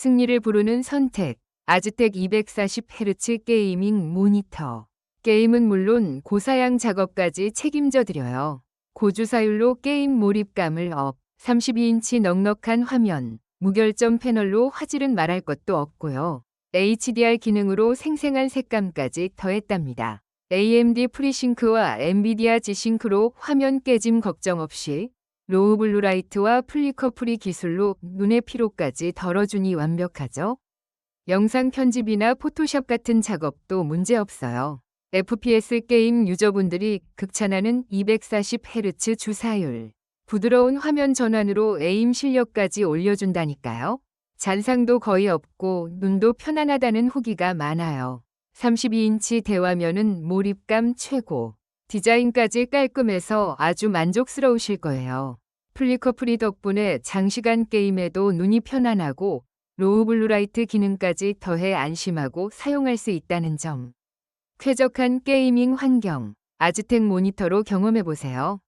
승리를 부르는 선택. 아즈텍 240Hz 게이밍 모니터. 게임은 물론 고사양 작업까지 책임져 드려요. 고주사율로 게임 몰입감을 업. 32인치 넉넉한 화면. 무결점 패널로 화질은 말할 것도 없고요. HDR 기능으로 생생한 색감까지 더했답니다. AMD 프리싱크와 엔비디아 G싱크로 화면 깨짐 걱정 없이 로우 블루라이트와 플리커 프리 기술로 눈의 피로까지 덜어주니 완벽하죠. 영상 편집이나 포토샵 같은 작업도 문제없어요. FPS 게임 유저분들이 극찬하는 240Hz 주사율. 부드러운 화면 전환으로 에임 실력까지 올려준다니까요. 잔상도 거의 없고 눈도 편안하다는 후기가 많아요. 32인치 대화면은 몰입감 최고. 디자인까지 깔끔해서 아주 만족스러우실 거예요. 플리커 프리 덕분에 장시간 게임에도 눈이 편안하고 로우 블루라이트 기능까지 더해 안심하고 사용할 수 있다는 점. 쾌적한 게이밍 환경. 아즈텍 모니터로 경험해보세요.